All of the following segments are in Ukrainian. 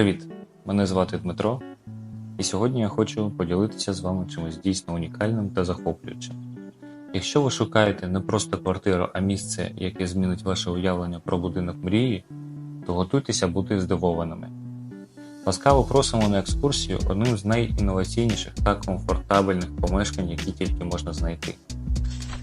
Привіт! Мене звати Дмитро, і сьогодні я хочу поділитися з вами чимось дійсно унікальним та захоплюючим. Якщо ви шукаєте не просто квартиру, а місце, яке змінить ваше уявлення про будинок мрії, то готуйтеся бути здивованими. Ласкаво просимо на екскурсію одним з найінноваційніших та комфортабельних помешкань, які тільки можна знайти.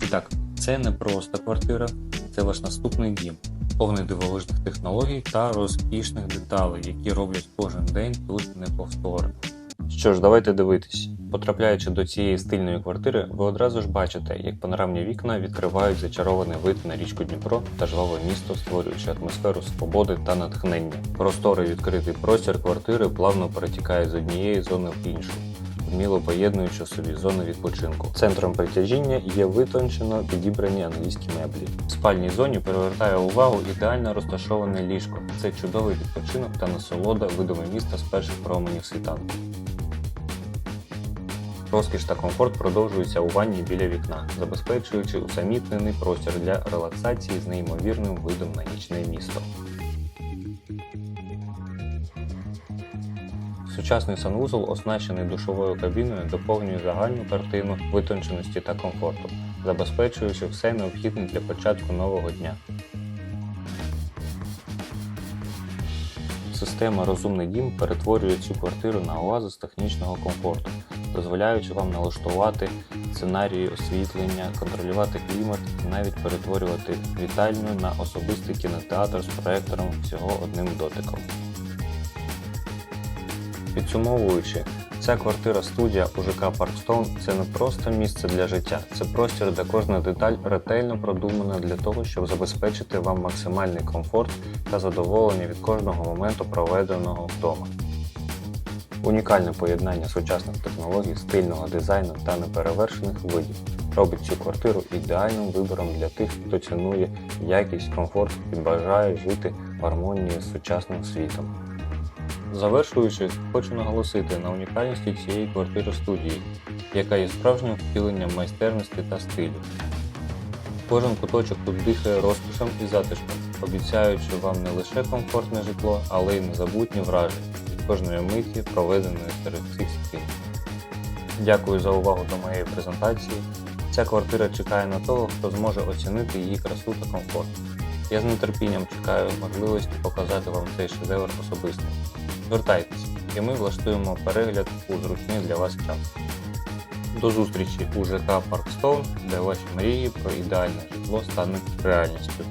І так, це не просто квартира, це ваш наступний дім, повний дивовижних технологій та розкішних деталей, які роблять кожен день тут неповторним. Що ж, давайте дивитись. Потрапляючи до цієї стильної квартири, ви одразу ж бачите, як панорамні вікна відкривають зачарований вид на річку Дніпро та жваве місто, створюючи атмосферу свободи та натхнення. Просторий відкритий простір квартири плавно перетікає з однієї зони в іншу, вміло поєднуючи собі зони відпочинку. Центром притяжіння є витончено підібрані англійські меблі. В спальній зоні привертає увагу ідеально розташоване ліжко. Це чудовий відпочинок та насолода видами міста з перших променів світанку. Розкіш та комфорт продовжуються у ванні біля вікна, забезпечуючи усамітнений простір для релаксації з неймовірним видом на нічне місто. Сучасний санвузол, оснащений душовою кабіною, доповнює загальну картину витонченості та комфорту, забезпечуючи все необхідне для початку нового дня. Система Розумний дім перетворює цю квартиру на оазис технічного комфорту, дозволяючи вам налаштувати сценарії освітлення, контролювати клімат і навіть перетворювати вітальню на особистий кінотеатр з проектором всього одним дотиком. Підсумовуючи, ця квартира студія у ЖК Паркстоун це не просто місце для життя, це простір, де кожна деталь ретельно продумана для того, щоб забезпечити вам максимальний комфорт та задоволення від кожного моменту проведеного вдома. Унікальне поєднання сучасних технологій, стильного дизайну та неперевершених видів робить цю квартиру ідеальним вибором для тих, хто цінує якість, комфорт і бажає жити в гармонії з сучасним світом. Завершуючи, хочу наголосити на унікальності цієї квартири студії, яка є справжнім втіленням майстерності та стилю. Кожен куточок тут дихає розкошем і затишком, обіцяючи вам не лише комфортне житло, але й незабутні враження від кожної миті, проведеної серед цих стін. Дякую за увагу до моєї презентації. Ця квартира чекає на того, хто зможе оцінити її красу та комфорт. Я з нетерпінням чекаю можливості показати вам цей шедевр особисто. Звертайтеся, і ми влаштуємо перегляд у зручний для вас час. До зустрічі у ЖК Паркстоун, де ваші мрії про ідеальне житло стануть реальністю.